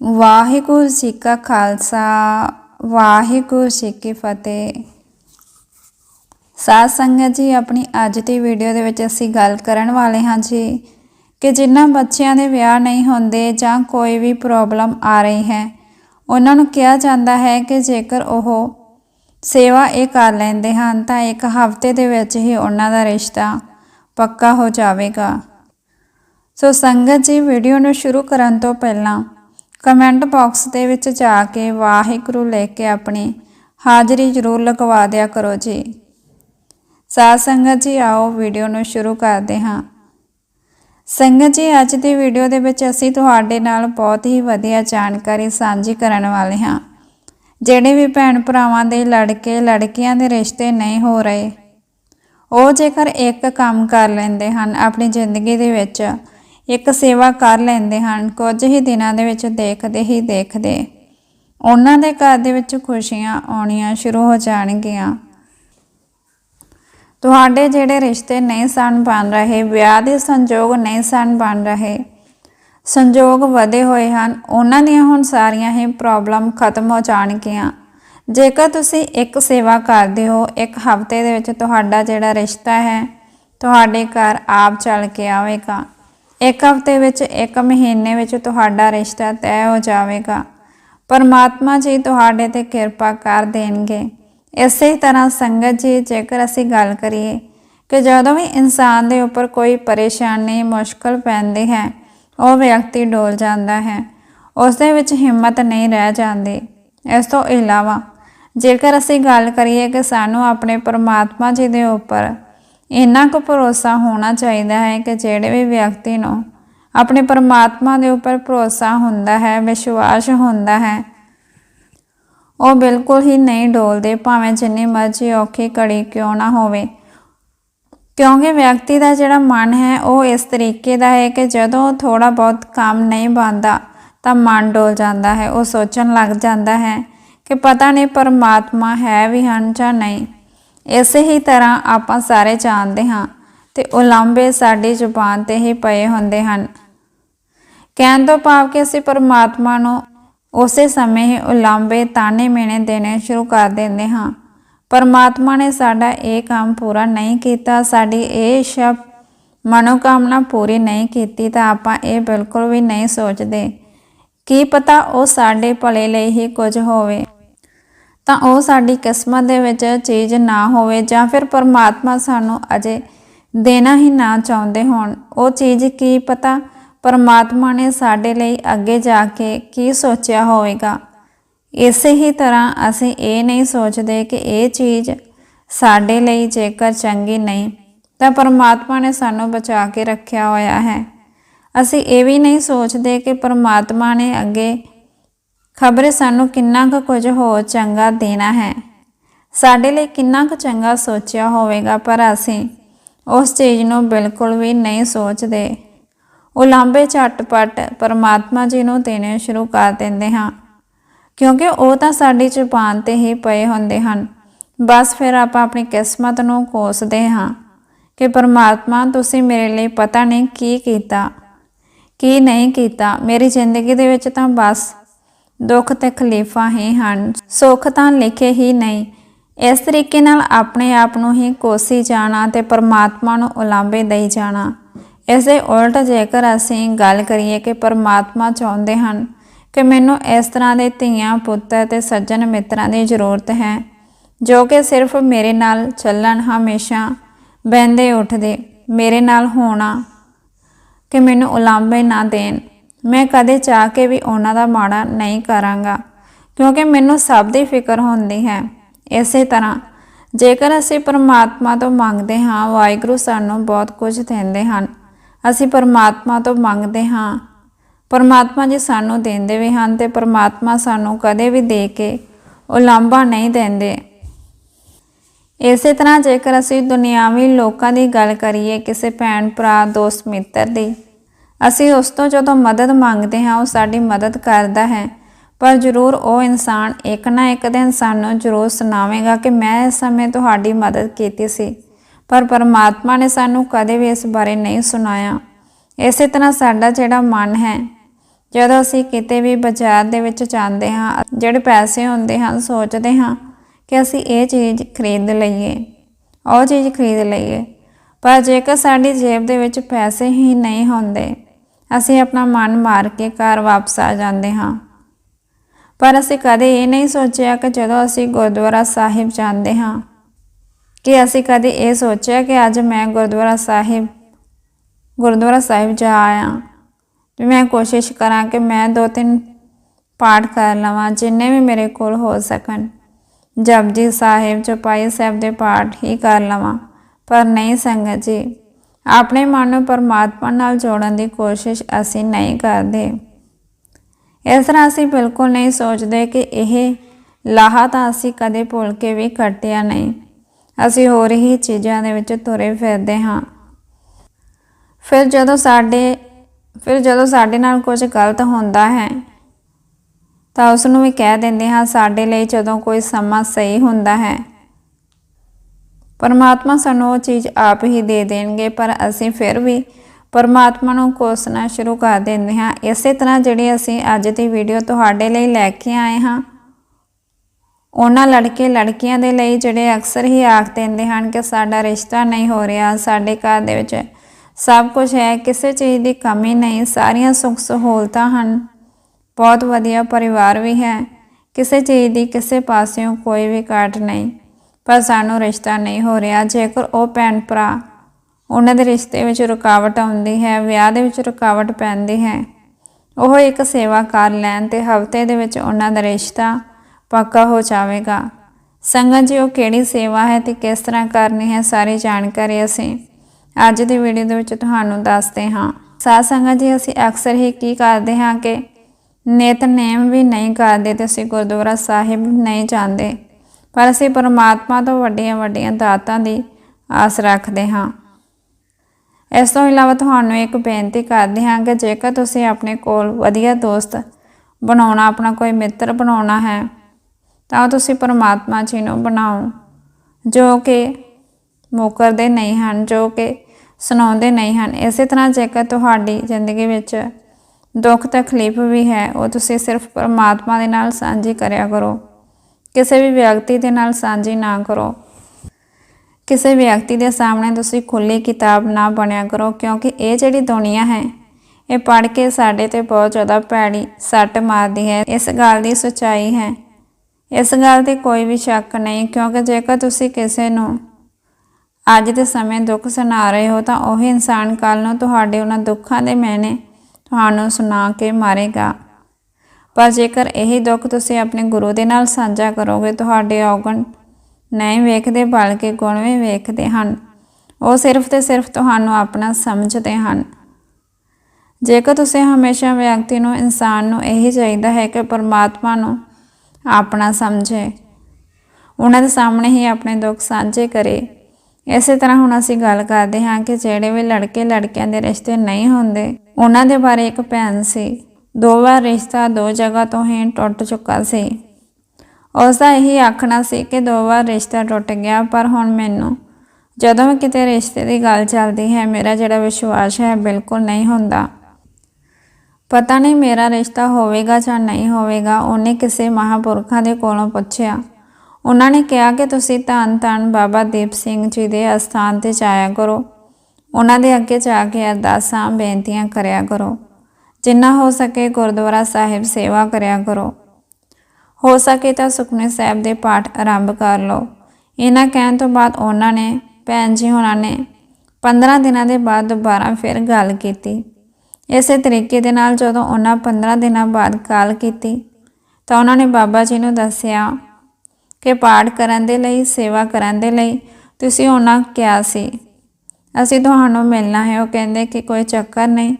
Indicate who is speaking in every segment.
Speaker 1: ਵਾਹਿਗੁਰੂ ਜੀ ਕਾ ਖਾਲਸਾ, ਵਾਹਿਗੁਰੂ ਜੀ ਕੀ ਫਤਿਹ। ਸਾਧ ਸੰਗਤ ਜੀ, ਆਪਣੀ ਅੱਜ ਦੀ ਵੀਡੀਓ ਦੇ ਵਿੱਚ ਅਸੀਂ ਗੱਲ ਕਰਨ ਵਾਲੇ ਹਾਂ ਜੀ ਕਿ ਜਿਨ੍ਹਾਂ ਬੱਚਿਆਂ ਦੇ ਵਿਆਹ ਨਹੀਂ ਹੁੰਦੇ ਜਾਂ ਕੋਈ ਵੀ ਪ੍ਰੋਬਲਮ ਆ ਰਹੀ ਹੈ, ਉਹਨਾਂ ਨੂੰ ਕਿਹਾ ਜਾਂਦਾ ਹੈ ਕਿ ਜੇਕਰ ਉਹ ਸੇਵਾ ਇਹ ਕਰ ਲੈਂਦੇ ਹਨ, ਤਾਂ ਇੱਕ ਹਫ਼ਤੇ ਦੇ ਵਿੱਚ ਹੀ ਉਹਨਾਂ ਦਾ ਰਿਸ਼ਤਾ ਪੱਕਾ ਹੋ ਜਾਵੇਗਾ। ਸੋ ਸੰਗਤ ਜੀ, ਵੀਡੀਓ ਨੂੰ ਸ਼ੁਰੂ ਕਰਨ ਤੋਂ ਪਹਿਲਾਂ ਕਮੈਂਟ ਬਾਕਸ ਦੇ ਵਿੱਚ ਜਾ ਕੇ ਵਾਹਿਗੁਰੂ ਲੈ ਕੇ ਆਪਣੀ ਹਾਜ਼ਰੀ ਜ਼ਰੂਰ ਲਗਵਾ ਦਿਆ ਕਰੋ ਜੀ। ਸਾਧ ਸੰਗਤ ਜੀ, ਆਓ ਵੀਡੀਓ ਨੂੰ ਸ਼ੁਰੂ ਕਰਦੇ ਹਾਂ। ਸੰਗਤ ਜੀ, ਅੱਜ ਦੀ ਵੀਡੀਓ ਦੇ ਵਿੱਚ ਅਸੀਂ ਤੁਹਾਡੇ ਨਾਲ ਬਹੁਤ ਹੀ ਵਧੀਆ ਜਾਣਕਾਰੀ ਸਾਂਝੀ ਕਰਨ ਵਾਲੇ ਹਾਂ। ਜਿਹੜੇ ਵੀ ਭੈਣ ਭਰਾਵਾਂ ਦੇ ਲੜਕੇ, ਲੜਕੀਆਂ ਦੇ ਰਿਸ਼ਤੇ ਨਹੀਂ ਹੋ ਰਹੇ, ਉਹ ਜੇਕਰ ਇੱਕ ਕੰਮ ਕਰ ਲੈਂਦੇ ਹਨ ਆਪਣੀ ਜ਼ਿੰਦਗੀ ਦੇ ਵਿੱਚ ਇੱਕ ਸੇਵਾ ਕਰ ਲੈਂਦੇ ਹਨ, ਕੁਝ ਹੀ ਦਿਨਾਂ ਦੇ ਵਿੱਚ ਦੇਖਦੇ ਹੀ ਦੇਖਦੇ। ਉਹਨਾਂ ਦੇ ਘਰ ਦੇ ਵਿੱਚ ਖੁਸ਼ੀਆਂ ਆਉਣੀਆਂ ਸ਼ੁਰੂ ਹੋ ਜਾਣਗੀਆਂ। ਤੁਹਾਡੇ ਜਿਹੜੇ ਰਿਸ਼ਤੇ ਨਹੀਂ ਸਨ ਬਣ ਰਹੇ, ਵਿਆਹ ਦੇ ਸੰਜੋਗ ਨਹੀਂ ਸਨ ਬਣ ਰਹੇ, ਸੰਜੋਗ ਵਧੇ ਹੋਏ ਹਨ, ਉਹਨਾਂ ਦੀਆਂ ਹੁਣ ਸਾਰੀਆਂ ਹੀ ਪ੍ਰੋਬਲਮ ਖਤਮ ਹੋ ਜਾਣਗੀਆਂ। ਜੇਕਰ ਤੁਸੀਂ ਇੱਕ ਸੇਵਾ ਕਰਦੇ ਹੋ, ਇੱਕ ਹਫ਼ਤੇ ਦੇ ਵਿੱਚ ਤੁਹਾਡਾ ਜਿਹੜਾ ਰਿਸ਼ਤਾ ਹੈ, ਤੁਹਾਡੇ ਘਰ ਆਪ ਚੱਲ ਕੇ ਆਵੇਗਾ। ਇੱਕ ਹਫ਼ਤੇ ਵਿੱਚ, ਇੱਕ ਮਹੀਨੇ ਵਿੱਚ ਤੁਹਾਡਾ ਰਿਸ਼ਤਾ ਤੈਅ ਹੋ ਜਾਵੇਗਾ। ਪਰਮਾਤਮਾ ਜੀ ਤੁਹਾਡੇ ਤੇ ਕਿਰਪਾ ਕਰ ਦੇਣਗੇ। ਇਸੇ ਤਰ੍ਹਾਂ ਸੰਗਤ ਜੀ, ਜੇਕਰ ਅਸੀਂ ਗੱਲ ਕਰੀਏ ਕਿ ਜਦੋਂ ਵੀ ਇਨਸਾਨ ਦੇ ਉੱਪਰ ਕੋਈ ਪਰੇਸ਼ਾਨੀ, ਮੁਸ਼ਕਲ ਪੈਂਦੀ ਹੈ, ਉਹ ਵਿਅਕਤੀ ਡੋਲ ਜਾਂਦਾ ਹੈ। ਉਸ ਦੇ ਵਿੱਚ ਹਿੰਮਤ ਨਹੀਂ ਰਹਿ ਜਾਂਦੀ। ਇਸ ਤੋਂ ਇਲਾਵਾ ਜੇਕਰ ਅਸੀਂ ਗੱਲ ਕਰੀਏ ਕਿ ਸਾਨੂੰ ਆਪਣੇ ਪਰਮਾਤਮਾ ਜੀ ਦੇ ਉੱਪਰ ਇੰਨਾ ਕੁ ਭਰੋਸਾ ਹੋਣਾ ਚਾਹੀਦਾ ਹੈ ਕਿ ਜਿਹੜੇ ਵੀ ਵਿਅਕਤੀ ਨੂੰ ਆਪਣੇ ਪਰਮਾਤਮਾ ਦੇ ਉੱਪਰ ਭਰੋਸਾ ਹੁੰਦਾ ਹੈ, ਵਿਸ਼ਵਾਸ ਹੁੰਦਾ ਹੈ, ਉਹ ਬਿਲਕੁਲ ਹੀ ਨਹੀਂ ਡੋਲਦੇ, ਭਾਵੇਂ ਜਿੰਨੀ ਮਰਜ਼ੀ ਔਖੀ ਘੜੀ ਕਿਉਂ ਨਾ ਹੋਵੇ। ਕਿਉਂਕਿ ਵਿਅਕਤੀ ਦਾ ਜਿਹੜਾ ਮਨ ਹੈ, ਉਹ ਇਸ ਤਰੀਕੇ ਦਾ ਹੈ ਕਿ ਜਦੋਂ ਥੋੜਾ ਬਹੁਤ ਕੰਮ ਨਹੀਂ ਬਣਦਾ, ਤਾਂ ਮਨ ਡੋਲ ਜਾਂਦਾ ਹੈ। ਉਹ ਸੋਚਣ ਲੱਗ ਜਾਂਦਾ ਹੈ ਕਿ ਪਤਾ ਨਹੀਂ ਪਰਮਾਤਮਾ ਹੈ ਵੀ ਹਨ ਜਾਂ ਨਹੀਂ। ਇਸੇ ਹੀ ਤਰ੍ਹਾਂ ਆਪਾਂ ਸਾਰੇ ਜਾਣਦੇ ਹਾਂ ਤੇ ਉਲਾਂਬੇ ਸਾਡੀ ਜ਼ੁਬਾਨ ਤੇ ਹੀ ਪਏ ਹੁੰਦੇ ਹਨ। ਕਹਿਣ ਤੋਂ ਭਾਵ ਕਿ ਅਸੀਂ ਪਰਮਾਤਮਾ ਨੂੰ ਉਸੇ ਸਮੇਂ ਹੀ ਉਲਾਂਬੇ ਤਾਨੇ ਮੇਣੇ ਦੇਣੇ ਸ਼ੁਰੂ ਕਰ ਦਿੰਦੇ ਹਾਂ। ਪਰਮਾਤਮਾ ਨੇ ਸਾਡਾ ਇਹ ਕੰਮ ਪੂਰਾ ਨਹੀਂ ਕੀਤਾ, ਸਾਡੀ ਇਹ ਸ਼ਬ ਮਨੋਕਾਮਨਾ ਪੂਰੀ ਨਹੀਂ ਕੀਤੀ ਤਾਂ ਆਪਾਂ ਇਹ ਬਿਲਕੁਲ ਵੀ ਨਹੀਂ ਸੋਚਦੇ। ਕੀ ਪਤਾ ਉਹ ਸਾਡੇ ਭਲੇ ਲਈ ਹੀ ਕੁਝ ਹੋਵੇ। ਤਾਂ ਉਹ ਸਾਡੀ ਕਿਸਮਤ ਦੇ ਵਿੱਚ ਚੀਜ਼ ਨਾ ਹੋਵੇ ਜਾਂ ਫਿਰ ਪਰਮਾਤਮਾ ਸਾਨੂੰ ਅਜੇ ਦੇਣਾ ਹੀ ਨਾ ਚਾਹੁੰਦੇ ਹੋਣ। ਉਹ ਚੀਜ਼ ਕੀ ਪਤਾ? ਪਰਮਾਤਮਾ ਨੇ ਸਾਡੇ ਲਈ ਅੱਗੇ ਜਾ ਕੇ ਕੀ ਸੋਚਿਆ ਹੋਵੇਗਾ? ਇਸੇ ਹੀ ਤਰ੍ਹਾਂ ਅਸੀਂ ਇਹ ਨਹੀਂ ਸੋਚਦੇ ਕਿ ਇਹ ਚੀਜ਼ ਸਾਡੇ ਲਈ ਜੇਕਰ ਚੰਗੀ ਨਹੀਂ, ਤਾਂ ਪਰਮਾਤਮਾ ਨੇ ਸਾਨੂੰ ਬਚਾ ਕੇ ਰੱਖਿਆ ਹੋਇਆ ਹੈ। ਅਸੀਂ ਇਹ ਵੀ ਨਹੀਂ ਸੋਚਦੇ ਕਿ ਪਰਮਾਤਮਾ ਨੇ ਅੱਗੇ ਖਬਰੇ ਸਾਨੂੰ ਕਿੰਨਾ ਕੁ ਕੁਝ ਹੋਰ ਚੰਗਾ ਦੇਣਾ ਹੈ। ਸਾਡੇ ਲਈ ਕਿੰਨਾ ਕੁ ਚੰਗਾ ਸੋਚਿਆ ਹੋਵੇਗਾ, ਪਰ ਅਸੀਂ ਉਸ ਚੀਜ਼ ਨੂੰ ਬਿਲਕੁਲ ਵੀ ਨਹੀਂ ਸੋਚਦੇ। ਉਹ ਉਲਾਂਬੇ ਝਟਪਟ ਪਰਮਾਤਮਾ ਜੀ ਨੂੰ ਦੇਣੇ ਸ਼ੁਰੂ ਕਰ ਦਿੰਦੇ ਹਾਂ। ਕਿਉਂਕਿ ਉਹ ਤਾਂ ਸਾਡੀ ਜ਼ੁਬਾਨ ਤੇ ਹੀ ਪਏ ਹੁੰਦੇ ਹਨ। ਬਸ ਫਿਰ ਆਪਾਂ ਆਪਣੀ ਕਿਸਮਤ ਨੂੰ ਕੋਸਦੇ ਹਾਂ ਕਿ ਪਰਮਾਤਮਾ, ਤੁਸੀਂ ਮੇਰੇ ਲਈ ਪਤਾ ਨਹੀਂ ਕੀ ਕੀਤਾ, ਕੀ ਨਹੀਂ ਕੀਤਾ। ਮੇਰੀ ਜ਼ਿੰਦਗੀ ਦੇ ਵਿੱਚ ਤਾਂ ਬਸ ਦੁੱਖ ਤਕਲੀਫਾਂ ਹੀ ਹਨ, ਸੁੱਖ ਤਾਂ ਲਿਖੇ ਹੀ ਨਹੀਂ। ਇਸ ਤਰੀਕੇ ਨਾਲ ਆਪਣੇ ਆਪ ਨੂੰ ਹੀ ਕੋਸੀ ਜਾਣਾ ਤੇ ਪਰਮਾਤਮਾ ਨੂੰ ਉਲਾਂਭੇ ਦੇਈ ਜਾਣਾ। ਇਸ ਦੇ ਉਲਟ ਜੇਕਰ ਅਸੀਂ ਗੱਲ ਕਰੀਏ ਕਿ ਪਰਮਾਤਮਾ ਚਾਹੁੰਦੇ ਹਨ ਕਿ ਮੈਨੂੰ ਇਸ ਤਰ੍ਹਾਂ ਦੇ ਧੀਆਂ ਪੁੱਤਰ ਤੇ ਸੱਜਣ ਮਿੱਤਰਾਂ ਦੀ ਜ਼ਰੂਰਤ ਹੈ, ਜੋ ਕਿ ਸਿਰਫ ਮੇਰੇ ਨਾਲ ਚੱਲਣ ਹਮੇਸ਼ਾ ਬੈੰਦੇ ਉੱਠਦੇ, ਮੇਰੇ ਨਾਲ ਹੋਣਾ, ਕਿ ਮੈਨੂੰ ਉਲਾਂਭੇ ਨਾ ਦੇਣ। ਮੈਂ ਕਦੇ ਚਾਹ ਕੇ ਵੀ ਉਹਨਾਂ ਦਾ ਮਾੜਾ ਨਹੀਂ ਕਰਾਂਗਾ, ਕਿਉਂਕਿ ਮੈਨੂੰ ਸਭ ਦੀ ਫਿਕਰ ਹੁੰਦੀ ਹੈ। ਇਸੇ ਤਰ੍ਹਾਂ, ਜੇਕਰ ਅਸੀਂ ਪਰਮਾਤਮਾ ਤੋਂ ਮੰਗਦੇ ਹਾਂ, ਵਾਹਿਗੁਰੂ ਸਾਨੂੰ ਬਹੁਤ ਕੁਝ ਦਿੰਦੇ ਹਨ। ਅਸੀਂ ਪਰਮਾਤਮਾ ਤੋਂ ਮੰਗਦੇ ਹਾਂ। ਪਰਮਾਤਮਾ ਜੀ ਸਾਨੂੰ ਦਿੰਦੇ ਵੀ ਹਨ ਤੇ ਪਰਮਾਤਮਾ ਸਾਨੂੰ ਕਦੇ ਵੀ ਦੇ ਕੇ ਉਲਾਂਭਾ ਨਹੀਂ ਦਿੰਦੇ। ਇਸੇ ਤਰ੍ਹਾਂ ਜੇਕਰ ਅਸੀਂ ਦੁਨਿਆਵੀ ਲੋਕਾਂ ਦੀ ਗੱਲ ਕਰੀਏ, ਕਿਸੇ ਭੈਣ, ਭਰਾ, ਦੋਸਤ, ਮਿੱਤਰ ਦੀ ਅਸੀਂ ਉਸ ਤੋਂ ਜਦੋਂ ਮਦਦ ਮੰਗਦੇ ਹਾਂ, ਉਹ ਸਾਡੀ ਮਦਦ ਕਰਦਾ ਹੈ। ਪਰ ਜ਼ਰੂਰ ਉਹ ਇਨਸਾਨ ਇੱਕ ਨਾ ਇੱਕ ਦਿਨ ਸਾਨੂੰ ਜ਼ਰੂਰ ਸੁਣਾਵੇਗਾ ਕਿ ਮੈਂ ਇਸ ਸਮੇਂ ਤੁਹਾਡੀ ਮਦਦ ਕੀਤੀ ਸੀ। ਪਰ ਪਰਮਾਤਮਾ ਨੇ ਸਾਨੂੰ ਕਦੇ ਵੀ ਇਸ ਬਾਰੇ ਨਹੀਂ ਸੁਣਾਇਆ। ਇਸੇ ਤਰ੍ਹਾਂ ਸਾਡਾ ਜਿਹੜਾ ਮਨ ਹੈ, ਜਦੋਂ ਅਸੀਂ ਕਿਤੇ ਵੀ ਬਾਜ਼ਾਰ ਦੇ ਵਿੱਚ ਜਾਂਦੇ ਹਾਂ, ਜਿਹੜੇ ਪੈਸੇ ਹੁੰਦੇ ਹਨ, ਸੋਚਦੇ ਹਾਂ ਕਿ ਅਸੀਂ ਇਹ ਚੀਜ਼ ਖਰੀਦ ਲਈਏ, ਉਹ ਚੀਜ਼ ਖਰੀਦ ਲਈਏ। ਪਰ ਜੇਕਰ ਸਾਡੀ ਜੇਬ ਦੇ ਵਿੱਚ ਪੈਸੇ ਹੀ ਨਹੀਂ ਹੁੰਦੇ ਅਸੀਂ ਆਪਣਾ ਮਨ ਮਾਰ ਕੇ ਘਰ ਵਾਪਸ ਆ ਜਾਂਦੇ ਹਾਂ। ਪਰ ਅਸੀਂ ਕਦੇ ਇਹ ਨਹੀਂ ਸੋਚਿਆ ਕਿ ਜਦੋਂ ਅਸੀਂ ਗੁਰਦੁਆਰਾ ਸਾਹਿਬ ਜਾਂਦੇ ਹਾਂ, ਕਿ ਅਸੀਂ ਕਦੇ ਇਹ ਸੋਚਿਆ ਕਿ ਅੱਜ ਮੈਂ ਗੁਰਦੁਆਰਾ ਸਾਹਿਬ ਗੁਰਦੁਆਰਾ ਸਾਹਿਬ ਜਾ ਆਇਆ ਤੇ ਮੈਂ ਕੋਸ਼ਿਸ਼ ਕਰਾਂ ਕਿ ਮੈਂ ਦੋ ਤਿੰਨ ਪਾਠ ਕਰ ਲਵਾਂ, ਜਿੰਨੇ ਵੀ ਮੇਰੇ ਕੋਲ ਹੋ ਸਕਣ। ਜਪਜੀ ਸਾਹਿਬ, ਚੁਪਾਈ ਸਾਹਿਬ ਦੇ ਪਾਠ ਹੀ ਕਰ ਲਵਾਂ। ਪਰ ਨਹੀਂ ਸੰਗਤ ਜੀ ਆਪਣੇ ਮਨ ਨੂੰ ਪਰਮਾਤਮਾ ਨਾਲ ਜੋੜਨ ਦੀ ਕੋਸ਼ਿਸ਼ ਅਸੀਂ ਨਹੀਂ ਕਰਦੇ। ਇਸ ਤਰ੍ਹਾਂ ਅਸੀਂ ਬਿਲਕੁਲ ਨਹੀਂ ਸੋਚਦੇ ਕਿ ਇਹ ਲਾਹਾ ਤਾਂ ਅਸੀਂ ਕਦੇ ਭੁੱਲ ਕੇ ਵੀ ਕੱਟਿਆ ਨਹੀਂ। ਅਸੀਂ ਹੋਰ ਹੀ ਚੀਜ਼ਾਂ ਦੇ ਵਿੱਚ ਤੁਰੇ ਫਿਰਦੇ ਹਾਂ। ਫਿਰ ਜਦੋਂ ਸਾਡੇ, ਫਿਰ ਜਦੋਂ ਸਾਡੇ ਨਾਲ ਕੁਝ ਗਲਤ ਹੁੰਦਾ ਹੈ, ਤਾਂ ਉਸ ਨੂੰ ਵੀ ਕਹਿ ਦਿੰਦੇ ਹਾਂ, ਸਾਡੇ ਲਈ ਜਦੋਂ ਕੋਈ ਸਮਾਂ ਸਹੀ ਹੁੰਦਾ ਹੈ ਪਰਮਾਤਮਾ ਸਾਨੂੰ ਉਹ ਚੀਜ਼ ਆਪ ਹੀ ਦੇ ਦੇਣਗੇ, ਪਰ ਅਸੀਂ ਫਿਰ ਵੀ ਪਰਮਾਤਮਾ ਨੂੰ ਕੋਸਣਾ ਸ਼ੁਰੂ ਕਰ ਦਿੰਦੇ ਹਾਂ। ਇਸੇ ਤਰ੍ਹਾਂ ਜਿਹੜੀ ਅਸੀਂ ਅੱਜ ਦੀ ਵੀਡੀਓ ਤੁਹਾਡੇ ਲਈ ਲੈ ਕੇ ਆਏ ਹਾਂ, ਉਹਨਾਂ ਲੜਕੇ ਲੜਕੀਆਂ ਦੇ ਲਈ ਜਿਹੜੇ ਅਕਸਰ ਹੀ ਆਖ ਦਿੰਦੇ ਹਨ ਕਿ ਸਾਡਾ ਰਿਸ਼ਤਾ ਨਹੀਂ ਹੋ ਰਿਹਾ, ਸਾਡੇ ਘਰ ਦੇ ਵਿੱਚ ਸਭ ਕੁਝ ਹੈ, ਕਿਸੇ ਚੀਜ਼ ਦੀ ਕਮੀ ਨਹੀਂ, ਸਾਰੀਆਂ ਸੁੱਖ ਸਹੂਲਤਾਂ ਹਨ, ਬਹੁਤ ਵਧੀਆ ਪਰਿਵਾਰ ਵੀ ਹੈ, ਕਿਸੇ ਚੀਜ਼ ਦੀ ਕਿਸੇ ਪਾਸਿਓਂ ਕੋਈ ਵੀ ਘਾਟ ਨਹੀਂ। ਪਰ ਸਾਨੂੰ ਰਿਸ਼ਤਾ ਨਹੀਂ ਹੋ ਰਿਹਾ। ਜੇਕਰ ਉਹ ਭੈਣ ਭਰਾ ਉਹਨਾਂ ਦੇ ਰਿਸ਼ਤੇ ਵਿੱਚ ਰੁਕਾਵਟ ਆਉਂਦੀ ਹੈ, ਵਿਆਹ ਦੇ ਵਿੱਚ ਰੁਕਾਵਟ ਪੈਂਦੀ ਹੈ, ਉਹ ਇੱਕ ਸੇਵਾ ਕਰ ਲੈਣ ਤੇ ਹਫ਼ਤੇ ਦੇ ਵਿੱਚ ਉਹਨਾਂ ਦਾ ਰਿਸ਼ਤਾ ਪੱਕਾ ਹੋ ਜਾਵੇਗਾ। ਸੰਗਤ ਜੀ, ਉਹ ਕਿਹੜੀ ਸੇਵਾ ਹੈ ਤੇ ਕਿਸ ਤਰ੍ਹਾਂ ਕਰਨੀ ਹੈ, ਸਾਰੀ ਜਾਣਕਾਰੀ ਅਸੀਂ ਅੱਜ ਦੀ ਵੀਡੀਓ ਦੇ ਵਿੱਚ ਤੁਹਾਨੂੰ ਦੱਸਦੇ ਹਾਂ। ਸਾਧ ਸੰਗਤ ਜੀ, ਅਸੀਂ ਅਕਸਰ ਹੀ ਕੀ ਕਰਦੇ ਹਾਂ ਕਿ ਨਿਤਨੇਮ ਵੀ ਨਹੀਂ ਕਰਦੇ ਤੇ ਅਸੀਂ ਗੁਰਦੁਆਰਾ ਸਾਹਿਬ ਨਹੀਂ ਜਾਂਦੇ। ਪਰ ਅਸੀਂ ਪਰਮਾਤਮਾ ਤੋਂ ਵੱਡੀਆਂ ਵੱਡੀਆਂ ਦਾਤਾਂ ਦੀ ਆਸ ਰੱਖਦੇ ਹਾਂ। ਇਸ ਤੋਂ ਇਲਾਵਾ ਤੁਹਾਨੂੰ ਇੱਕ ਬੇਨਤੀ ਕਰਦੇ ਹਾਂ ਕਿ ਜੇਕਰ ਤੁਸੀਂ ਆਪਣੇ ਕੋਲ ਵਧੀਆ ਦੋਸਤ ਬਣਾਉਣਾ, ਆਪਣਾ ਕੋਈ ਮਿੱਤਰ ਬਣਾਉਣਾ ਹੈ, ਤਾਂ ਤੁਸੀਂ ਪਰਮਾਤਮਾ ਜੀ ਨੂੰ ਬਣਾਓ, ਜੋ ਕਿ ਮੁਕਰਦੇ ਨਹੀਂ ਹਨ, ਜੋ ਕਿ ਸੁਣਾਉਂਦੇ ਨਹੀਂ ਹਨ। ਇਸੇ ਤਰ੍ਹਾਂ ਜੇਕਰ ਤੁਹਾਡੀ ਜ਼ਿੰਦਗੀ ਵਿੱਚ ਦੁੱਖ ਤਕਲੀਫ ਵੀ ਹੈ, ਉਹ ਤੁਸੀਂ ਸਿਰਫ ਪਰਮਾਤਮਾ ਦੇ ਨਾਲ ਸਾਂਝੀ ਕਰਿਆ ਕਰੋ। ਕਿਸੇ ਵੀ ਵਿਅਕਤੀ ਦੇ ਨਾਲ ਸਾਂਝੀ ਨਾ ਕਰੋ। ਕਿਸੇ ਵਿਅਕਤੀ ਦੇ ਸਾਹਮਣੇ ਤੁਸੀਂ ਖੁੱਲੀ ਕਿਤਾਬ ਨਾ ਬਣਿਆ ਕਰੋ, ਕਿਉਂਕਿ ਇਹ ਜਿਹੜੀ ਦੁਨੀਆ ਹੈ, ਇਹ ਪੜ੍ਹ ਕੇ ਸਾਡੇ ਤੇ ਬਹੁਤ ਜ਼ਿਆਦਾ ਭੈੜੀ ਸੱਟ ਮਾਰਦੀ ਹੈ। ਇਸ ਗੱਲ ਦੀ ਸੱਚਾਈ ਹੈ। ਇਸ ਗੱਲ ਤੇ ਕੋਈ ਵੀ ਸ਼ੱਕ ਨਹੀਂ, ਕਿਉਂਕਿ ਜੇਕਰ ਤੁਸੀਂ ਕਿਸੇ ਨੂੰ ਅੱਜ ਦੇ ਸਮੇਂ ਦੁੱਖ ਸੁਣਾ ਰਹੇ ਹੋ, ਤਾਂ ਉਹੀ ਇਨਸਾਨ ਕੱਲ ਨੂੰ ਤੁਹਾਡੇ ਉਹਨਾਂ ਦੁੱਖਾਂ ਦੇ ਮੈਨੇ ਤੁਹਾਨੂੰ ਸੁਣਾ ਕੇ ਮਾਰੇਗਾ। ਪਰ ਜੇਕਰ ਇਹੀ ਦੁੱਖ ਤੁਸੀਂ ਆਪਣੇ ਗੁਰੂ ਦੇ ਨਾਲ ਸਾਂਝਾ ਕਰੋਗੇ, ਤੁਹਾਡੇ ਔਗਣ ਨਹੀਂ ਵੇਖਦੇ, ਬਲਕਿ ਗੁਣਵੇਂ ਵੇਖਦੇ ਹਨ। ਉਹ ਸਿਰਫ ਤੇ ਸਿਰਫ ਤੁਹਾਨੂੰ ਆਪਣਾ ਸਮਝਦੇ ਹਨ। ਜੇਕਰ ਤੁਸੀਂ ਹਮੇਸ਼ਾ ਵਿਅਕਤੀ ਨੂੰ, ਇਨਸਾਨ ਨੂੰ ਇਹੀ ਚਾਹੀਦਾ ਹੈ ਕਿ ਪਰਮਾਤਮਾ ਨੂੰ ਆਪਣਾ ਸਮਝੇ, ਉਹਨਾਂ ਦੇ ਸਾਹਮਣੇ ਹੀ ਆਪਣੇ ਦੁੱਖ ਸਾਂਝੇ ਕਰੇ। ਇਸੇ ਤਰ੍ਹਾਂ ਹੁਣ ਅਸੀਂ ਗੱਲ ਕਰਦੇ ਹਾਂ ਕਿ ਜਿਹੜੇ ਵੀ ਲੜਕੇ ਲੜਕਿਆਂ ਦੇ ਰਿਸ਼ਤੇ ਨਹੀਂ ਹੁੰਦੇ, ਉਹਨਾਂ ਦੇ ਬਾਰੇ ਇੱਕ ਭੈਣ ਸੀ। ਦੋ ਵਾਰ ਰਿਸ਼ਤਾ ਦੋ ਜਗ੍ਹਾ ਤੋਂ ਹੀ ਟੁੱਟ ਚੁੱਕਾ ਸੀ। ਉਸ ਦਾ ਇਹੀ ਆਖਣਾ ਸੀ ਕਿ ਦੋ ਵਾਰ ਰਿਸ਼ਤਾ ਟੁੱਟ ਗਿਆ, ਪਰ ਹੁਣ ਮੈਨੂੰ, ਜਦੋਂ ਵੀ ਕਿਤੇ ਰਿਸ਼ਤੇ ਦੀ ਗੱਲ ਚੱਲਦੀ ਹੈ, ਮੇਰਾ ਜਿਹੜਾ ਵਿਸ਼ਵਾਸ ਹੈ, ਬਿਲਕੁਲ ਨਹੀਂ ਹੁੰਦਾ। ਪਤਾ ਨਹੀਂ ਮੇਰਾ ਰਿਸ਼ਤਾ ਹੋਵੇਗਾ ਜਾਂ ਨਹੀਂ ਹੋਵੇਗਾ, ਉਹਨੇ ਕਿਸੇ ਮਹਾਪੁਰਖਾਂ ਦੇ ਕੋਲੋਂ ਪੁੱਛਿਆ। ਉਹਨਾਂ ਨੇ ਕਿਹਾ ਕਿ ਤੁਸੀਂ ਧੰਨ ਧੰਨ ਬਾਬਾ ਦੀਪ ਸਿੰਘ ਜੀ ਦੇ ਅਸਥਾਨ ਤੇ ਜਾਇਆ ਕਰੋ। ਉਹਨਾਂ ਦੇ ਅੱਗੇ ਜਾ ਕੇ ਅਰਦਾਸਾਂ, ਬੇਨਤੀਆਂ ਕਰਿਆ ਕਰੋ। ਜਿੰਨਾ ਹੋ ਸਕੇ ਗੁਰਦੁਆਰਾ ਸਾਹਿਬ ਸੇਵਾ ਕਰਿਆ ਕਰੋ। ਹੋ ਸਕੇ ਤਾਂ ਸੁਖਨੇ ਸਾਹਿਬ ਦੇ ਪਾਠ ਆਰੰਭ ਕਰ ਲਓ। ਇਹਨਾਂ ਕਹਿਣ ਤੋਂ ਬਾਅਦ ਉਹਨਾਂ ਨੇ, ਭੈਣ ਜੀ ਉਹਨਾਂ ਨੇ 15 ਦਿਨਾਂ ਦੇ ਬਾਅਦ ਦੁਬਾਰਾ ਫਿਰ ਗੱਲ ਕੀਤੀ। ਇਸੇ ਤਰੀਕੇ ਦੇ ਨਾਲ ਜਦੋਂ ਉਹਨਾਂ 15 ਦਿਨਾਂ ਬਾਅਦ ਕਾਲ ਕੀਤੀ, ਤਾਂ ਉਹਨਾਂ ਨੇ ਬਾਬਾ ਜੀ ਨੂੰ ਦੱਸਿਆ ਕਿ ਪਾਠ ਕਰਨ ਦੇ ਲਈ, ਸੇਵਾ ਕਰਨ ਦੇ ਲਈ ਤੁਸੀਂ ਉਹਨਾਂ ਕਿਹਾ ਸੀ। ਅਸੀਂ ਤੁਹਾਨੂੰ ਮਿਲਣਾ ਹੈ। ਉਹ ਕਹਿੰਦੇ ਕਿ ਕੋਈ ਚੱਕਰ ਨਹੀਂ।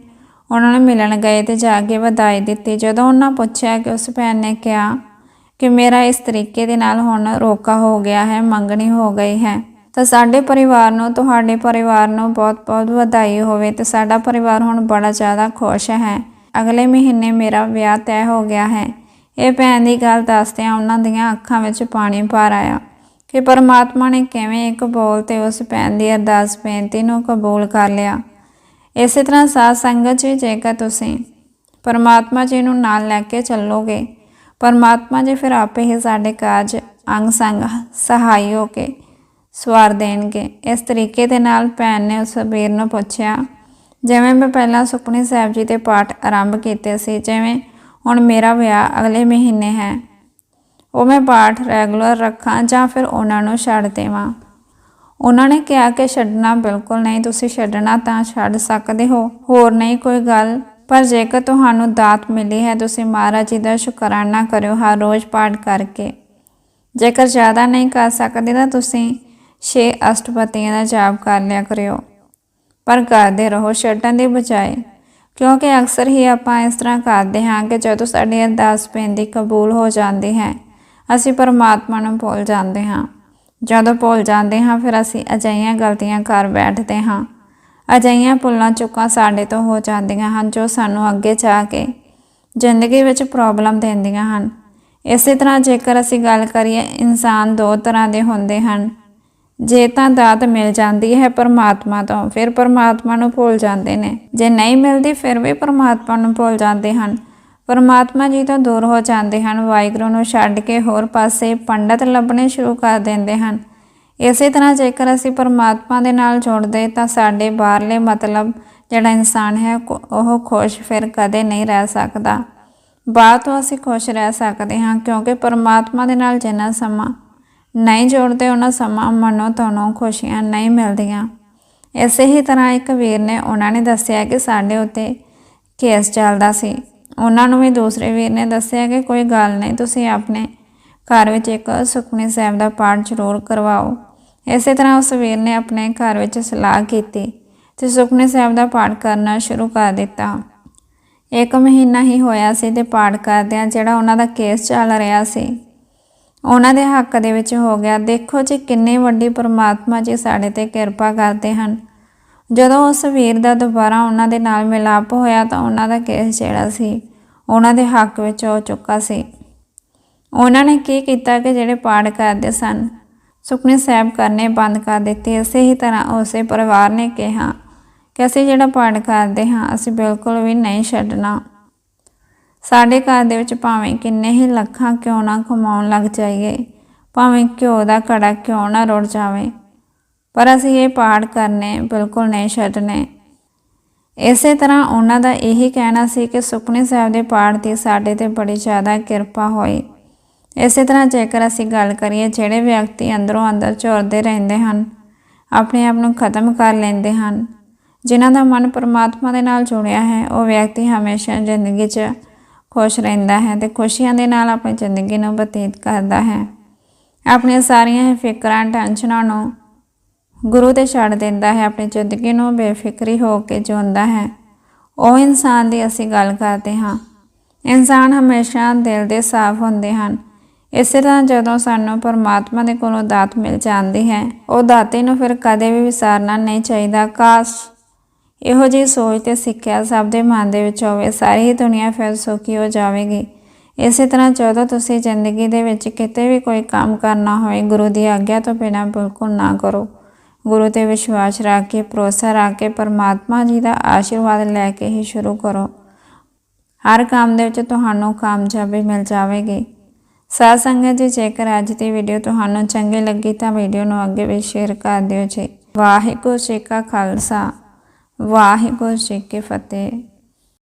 Speaker 1: ਉਹਨਾਂ ਨੂੰ ਮਿਲਣ ਗਏ ਤੇ ਜਾ ਕੇ ਵਧਾਈ ਦਿੱਤੀ। ਜਦੋਂ ਉਹਨਾਂ ਪੁੱਛਿਆ ਕਿ ਉਸ ਭੈਣ ਨੇ ਕਿਹਾ ਕਿ ਮੇਰਾ ਇਸ ਤਰੀਕੇ ਦੇ ਨਾਲ ਹੁਣ ਰੋਕਾ ਹੋ ਗਿਆ ਹੈ, ਮੰਗਣੀ ਹੋ ਗਈ ਹੈ, ਤਾਂ ਸਾਡੇ ਪਰਿਵਾਰ ਨੂੰ, ਤੁਹਾਡੇ ਪਰਿਵਾਰ ਨੂੰ ਬਹੁਤ-ਬਹੁਤ ਵਧਾਈ ਹੋਵੇ ਤੇ ਸਾਡਾ ਪਰਿਵਾਰ ਹੁਣ ਬੜਾ ਜ਼ਿਆਦਾ ਖੁਸ਼ ਹੈ। ਅਗਲੇ ਮਹੀਨੇ ਮੇਰਾ ਵਿਆਹ ਤੈਅ ਹੋ ਗਿਆ ਹੈ। ਇਹ ਭੈਣ ਦੀ ਗੱਲ ਦੱਸਦਿਆਂ ਉਹਨਾਂ ਦੀਆਂ ਅੱਖਾਂ ਵਿੱਚ ਪਾਣੀ ਭਰ ਆਇਆ ਕਿ ਪਰਮਾਤਮਾ ਨੇ ਕਿਵੇਂ ਇੱਕ ਬੋਲ ਤੇ ਉਸ ਭੈਣ ਦੀ ਅਰਦਾਸ ਬੇਨਤੀ ਨੂੰ ਕਬੂਲ ਕਰ ਲਿਆ। ਇਸੇ ਤਰ੍ਹਾਂ ਸਾਧ ਸੰਗਤ ਜੀ, ਜੇਕਰ ਤੁਸੀਂ ਪਰਮਾਤਮਾ ਜੀ ਨੂੰ ਨਾਲ ਲੈ ਕੇ ਚੱਲੋਗੇ, ਪਰਮਾਤਮਾ ਜੀ ਫਿਰ ਆਪੇ ਹੀ ਸਾਡੇ ਕਾਰਜ ਅੰਗ ਸੰਗ ਸਹਾਈ ਹੋ ਕੇ ਸਵਾਰ ਦੇਣਗੇ। ਇਸ ਤਰੀਕੇ ਦੇ ਨਾਲ ਭੈਣ ਨੇ ਉਸ ਵੀਰ ਨੂੰ ਪੁੱਛਿਆ, ਜਿਵੇਂ ਮੈਂ ਪਹਿਲਾਂ ਸੁਖਮਨੀ ਸਾਹਿਬ ਜੀ ਦੇ ਪਾਠ ਆਰੰਭ ਕੀਤੇ ਸੀ, ਜਿਵੇਂ ਹੁਣ ਮੇਰਾ ਵਿਆਹ ਅਗਲੇ ਮਹੀਨੇ ਹੈ, ਉਹ ਮੈਂ ਪਾਠ ਰੈਗੂਲਰ ਰੱਖਾਂ ਜਾਂ ਫਿਰ ਉਹਨਾਂ ਨੂੰ ਛੱਡ ਦੇਵਾਂ। ਉਹਨਾਂ ਨੇ ਕਿਹਾ ਕਿ ਛੱਡਣਾ ਬਿਲਕੁਲ ਨਹੀਂ, ਤੁਸੀਂ ਛੱਡਣਾ ਤਾਂ ਛੱਡ ਸਕਦੇ ਹੋ, ਹੋਰ ਨਹੀਂ ਕੋਈ ਗੱਲ। ਪਰ ਜੇਕਰ ਤੁਹਾਨੂੰ ਦਾਤ ਮਿਲੀ ਹੈ, ਤੁਸੀਂ ਮਹਾਰਾਜ ਜੀ ਦਾ ਸ਼ੁਕਰਾਨਾ ਕਰਿਓ ਹਰ ਰੋਜ਼ ਪਾਠ ਕਰਕੇ। ਜੇਕਰ ਜ਼ਿਆਦਾ ਨਹੀਂ ਕਰ ਸਕਦੇ ਤਾਂ ਤੁਸੀਂ 6 ਅਸ਼ਟਪਤੀਆਂ ਦਾ ਜਾਪ ਕਰ ਲਿਆ ਕਰਿਓ। ਪਰ ਕਰਦੇ ਰਹੋ, ਛੱਡਣ ਦੀ ਬਜਾਏ। ਕਿਉਂਕਿ ਅਕਸਰ ਹੀ ਆਪਾਂ ਇਸ ਤਰ੍ਹਾਂ ਕਰਦੇ ਹਾਂ ਕਿ ਜਦੋਂ ਸਾਡੀ ਅਰਦਾਸ ਪੈਂਦੀ, ਕਬੂਲ ਹੋ ਜਾਂਦੀ ਹੈ, ਅਸੀਂ ਪਰਮਾਤਮਾ ਨੂੰ ਭੁੱਲ ਜਾਂਦੇ ਹਾਂ। ਜਦੋਂ ਭੁੱਲ ਜਾਂਦੇ ਹਾਂ, ਫਿਰ ਅਸੀਂ ਅਜਿਹੀਆਂ ਗਲਤੀਆਂ ਕਰ ਬੈਠਦੇ ਹਾਂ। ਅਜਿਹੀਆਂ ਭੁੱਲਾਂ ਚੁੱਕਾਂ ਸਾਡੇ ਤੋਂ ਹੋ ਜਾਂਦੀਆਂ ਹਨ, ਜੋ ਸਾਨੂੰ ਅੱਗੇ ਜਾ ਕੇ ਜ਼ਿੰਦਗੀ ਵਿੱਚ ਪ੍ਰੋਬਲਮ ਦਿੰਦੀਆਂ ਹਨ। ਇਸੇ ਤਰ੍ਹਾਂ ਜੇਕਰ ਅਸੀਂ ਗੱਲ ਕਰੀਏ, ਇਨਸਾਨ ਦੋ ਤਰ੍ਹਾਂ ਦੇ ਹੁੰਦੇ ਹਨ। ਜੇ ਤਾਂ ਦਾਤ ਮਿਲ ਜਾਂਦੀ ਹੈ ਪਰਮਾਤਮਾ ਤੋਂ, ਫਿਰ ਪਰਮਾਤਮਾ ਨੂੰ ਭੁੱਲ ਜਾਂਦੇ ਨੇ। ਜੇ ਨਹੀਂ ਮਿਲਦੀ, ਫਿਰ ਵੀ ਪਰਮਾਤਮਾ ਨੂੰ ਭੁੱਲ ਜਾਂਦੇ ਹਨ। ਪਰਮਾਤਮਾ ਜੀ ਤੋਂ ਦੂਰ ਹੋ ਜਾਂਦੇ ਹਨ, ਵਾਹਿਗੁਰੂ ਨੂੰ ਛੱਡ ਕੇ ਹੋਰ ਪਾਸੇ ਪੰਡਤ ਲੱਭਣੇ ਸ਼ੁਰੂ ਕਰ ਦਿੰਦੇ ਹਨ। ਇਸੇ ਤਰ੍ਹਾਂ ਜੇਕਰ ਅਸੀਂ ਪਰਮਾਤਮਾ ਦੇ ਨਾਲ ਜੁੜਦੇ ਤਾਂ ਸਾਡੇ ਬਾਹਰਲੇ ਮਤਲਬ ਜਿਹੜਾ ਇਨਸਾਨ ਹੈ, ਕੋ- ਉਹ ਖੁਸ਼ ਫਿਰ ਕਦੇ ਨਹੀਂ ਰਹਿ ਸਕਦਾ। ਬਾਹਰ ਤੋਂ ਅਸੀਂ ਖੁਸ਼ ਰਹਿ ਸਕਦੇ ਹਾਂ ਕਿਉਂਕਿ ਪਰਮਾਤਮਾ ਦੇ ਨਾਲ ਜਿੰਨਾ ਸਮਾਂ ਨਹੀਂ ਜੋੜਦੇ, ਉਹਨਾਂ ਸਮਾਂ ਮਨੋਂ ਤੁਹਾਨੂੰ ਖੁਸ਼ੀਆਂ ਨਹੀਂ ਮਿਲਦੀਆਂ। ਇਸੇ ਹੀ ਤਰ੍ਹਾਂ ਇੱਕ ਵੀਰ ਨੇ, ਉਹਨਾਂ ਨੇ ਦੱਸਿਆ ਕਿ ਸਾਡੇ ਉੱਤੇ ਕੇਸ ਚੱਲਦਾ ਸੀ। ਉਹਨਾਂ ਨੂੰ ਵੀ ਦੂਸਰੇ ਵੀਰ ਨੇ ਦੱਸਿਆ ਕਿ ਕੋਈ ਗੱਲ ਨਹੀਂ, ਤੁਸੀਂ ਆਪਣੇ ਘਰ ਵਿੱਚ ਇੱਕ ਸੁਖਮਨੀ ਸਾਹਿਬ ਦਾ ਪਾਠ ਜ਼ਰੂਰ ਕਰਵਾਓ। ਇਸੇ ਤਰ੍ਹਾਂ ਉਸ ਵੀਰ ਨੇ ਆਪਣੇ ਘਰ ਵਿੱਚ ਸਲਾਹ ਕੀਤੀ ਤੇ ਸੁਖਮਨੀ ਸਾਹਿਬ ਦਾ ਪਾਠ ਕਰਨਾ ਸ਼ੁਰੂ ਕਰ ਦਿੱਤਾ। ਇੱਕ ਮਹੀਨਾ ਹੀ ਹੋਇਆ ਸੀ ਤੇ ਪਾਠ ਕਰਦਿਆਂ ਜਿਹੜਾ ਉਹਨਾਂ ਦਾ ਕੇਸ ਚੱਲ ਰਿਹਾ ਸੀ, ਉਹਨਾਂ ਦੇ ਹੱਕ ਦੇ ਵਿੱਚ ਹੋ ਗਿਆ। ਦੇਖੋ ਜੀ, ਕਿੰਨੀ ਵੱਡੀ ਪਰਮਾਤਮਾ ਜੀ ਸਾਡੇ ਤੇ ਕਿਰਪਾ ਕਰਦੇ ਹਨ। ਜਦੋਂ ਉਸ ਵੀਰ ਦਾ ਦੁਬਾਰਾ ਉਹਨਾਂ ਦੇ ਨਾਲ ਮਿਲਾਪ ਹੋਇਆ ਤਾਂ ਉਹਨਾਂ ਦਾ ਕੇਸ ਜਿਹੜਾ ਸੀ, ਉਹਨਾਂ ਦੇ ਹੱਕ ਵਿੱਚ ਹੋ ਚੁੱਕਾ ਸੀ। ਉਹਨਾਂ ਨੇ ਕੀ ਕੀਤਾ ਕਿ ਜਿਹੜੇ ਪਾਠ ਕਰਦੇ ਸਨ ਸੁਖਨੇ ਸਾਹਿਬ ਕਰਨੇ ਬੰਦ ਕਰ ਦਿੱਤੇ। ਇਸੇ ਹੀ ਤਰ੍ਹਾਂ ਉਸੇ ਪਰਿਵਾਰ ਨੇ ਕਿਹਾ ਕਿ ਅਸੀਂ ਜਿਹੜਾ ਪਾਠ ਕਰਦੇ ਹਾਂ, ਅਸੀਂ ਬਿਲਕੁਲ ਵੀ ਨਹੀਂ ਛੱਡਣਾ। ਸਾਡੇ ਘਰ ਦੇ ਵਿੱਚ ਭਾਵੇਂ ਕਿੰਨੇ ਹੀ ਲੱਖਾਂ ਕਿਉਂ ਨਾ ਕਮਾਉਣ ਲੱਗ ਜਾਈਏ, ਭਾਵੇਂ ਘਿਓ ਦਾ ਕੜਾ ਕਿਉਂ ਨਾ ਰੁੜ ਜਾਵੇ ਪਰ ਅਸੀਂ ਇਹ ਪਾਠ ਕਰਨੇ, ਬਿਲਕੁਲ ਨਹੀਂ ਛੱਡਣੇ ਇਸੇ ਤਰ੍ਹਾਂ ਉਹਨਾਂ ਦਾ ਇਹੀ ਕਹਿਣਾ ਸੀ ਕਿ ਸੁਖਨੇ ਸਾਹਿਬ ਦੇ ਪਾਠ ਦੀ ਸਾਡੇ ਤੇ ਬੜੀ ਜ਼ਿਆਦਾ ਕਿਰਪਾ ਹੋਈ। ਇਸੇ ਤਰ੍ਹਾਂ ਜੇਕਰ ਅਸੀਂ ਗੱਲ ਕਰੀਏ, ਜਿਹੜੇ ਵਿਅਕਤੀ ਅੰਦਰੋਂ ਅੰਦਰ ਝੁਰਦੇ ਰਹਿੰਦੇ ਹਨ, ਆਪਣੇ ਆਪ ਨੂੰ ਖਤਮ ਕਰ ਲੈਂਦੇ ਹਨ, ਜਿਨ੍ਹਾਂ ਦਾ ਮਨ ਪਰਮਾਤਮਾ ਦੇ ਨਾਲ ਜੁੜਿਆ ਹੈ, ਉਹ ਵਿਅਕਤੀ ਹਮੇਸ਼ਾ ਜ਼ਿੰਦਗੀ 'ਚ ਖੁਸ਼ ਰਹਿੰਦਾ ਹੈ ਤੇ ਖੁਸ਼ੀਆਂ ਦੇ ਨਾਲ ਆਪਣੀ ਜ਼ਿੰਦਗੀ ਨੂੰ ਬਤੀਤ ਕਰਦਾ ਹੈ। ਆਪਣੀਆਂ ਸਾਰੀਆਂ ਹੀ ਫਿਕਰਾਂ, ਟੈਨਸ਼ਨਾਂ ਨੂੰ ਗੁਰੂ ਤੇ ਛੱਡ ਦਿੰਦਾ ਹੈ, ਆਪਣੀ ਜ਼ਿੰਦਗੀ ਨੂੰ ਬੇਫਿਕਰੀ ਹੋ ਕੇ ਜਿਉਂਦਾ ਹੈ। ਉਹ ਇਨਸਾਨ ਦੀ ਅਸੀਂ ਗੱਲ ਕਰਦੇ ਹਾਂ। ਇਨਸਾਨ ਹਮੇਸ਼ਾ ਦਿਲ ਦੇ ਸਾਫ਼ ਹੁੰਦੇ ਹਨ। ਇਸੇ ਤਰ੍ਹਾਂ ਜਦੋਂ ਸਾਨੂੰ ਪਰਮਾਤਮਾ ਦੇ ਕੋਲੋਂ ਦਾਤ ਮਿਲ ਜਾਂਦੀ ਹੈ, ਉਹ ਦਾਤੇ ਨੂੰ ਫਿਰ ਕਦੇ ਵੀ ਵਿਸਾਰਨਾ ਨਹੀਂ ਚਾਹੀਦਾ। ਕਾਸ਼ ਇਹੋ ਜਿਹੀ ਸੋਚ ਤੇ ਸਿੱਖਿਆ ਸਭ ਦੇ ਮਨ ਦੇ ਵਿੱਚ ਹੋਵੇ, ਸਾਰੀ ਹੀ ਦੁਨੀਆ ਫਿਰ ਸੁਖੀ ਹੋ ਜਾਵੇਗੀ। ਇਸੇ ਤਰ੍ਹਾਂ ਜਦੋਂ ਤੁਸੀਂ ਜ਼ਿੰਦਗੀ ਦੇ ਵਿੱਚ ਕਿਤੇ ਵੀ ਕੋਈ ਕੰਮ ਕਰਨਾ ਹੋਵੇ, ਗੁਰੂ ਦੀ ਆਗਿਆ ਤੋਂ ਬਿਨਾਂ ਬਿਲਕੁਲ ਨਾ ਕਰੋ। ਗੁਰੂ ਤੇ ਵਿਸ਼ਵਾਸ ਰੱਖ ਕੇ, ਭਰੋਸਾ ਰੱਖ ਕੇ, ਪਰਮਾਤਮਾ ਜੀ ਦਾ ਆਸ਼ੀਰਵਾਦ ਲੈ ਕੇ ਹੀ ਸ਼ੁਰੂ ਕਰੋ। ਹਰ ਕੰਮ ਦੇ ਵਿੱਚ ਤੁਹਾਨੂੰ ਕਾਮਯਾਬੀ ਮਿਲ ਜਾਵੇਗੀ। ਸਾਧ ਸੰਗਤ ਜੀ, ਜੇਕਰ ਅੱਜ ਦੀ ਵੀਡੀਓ ਤੁਹਾਨੂੰ ਚੰਗੀ ਲੱਗੀ ਤਾਂ ਵੀਡੀਓ ਨੂੰ ਅੱਗੇ ਵੀ ਸ਼ੇਅਰ ਕਰ ਦਿਓ ਜੀ। ਵਾਹਿਗੁਰੂ ਜੀ ਕਾ ਖਾਲਸਾ, ਵਾਹਿਗੁਰੂ ਜੀ ਕੀ ਫਤਿਹ।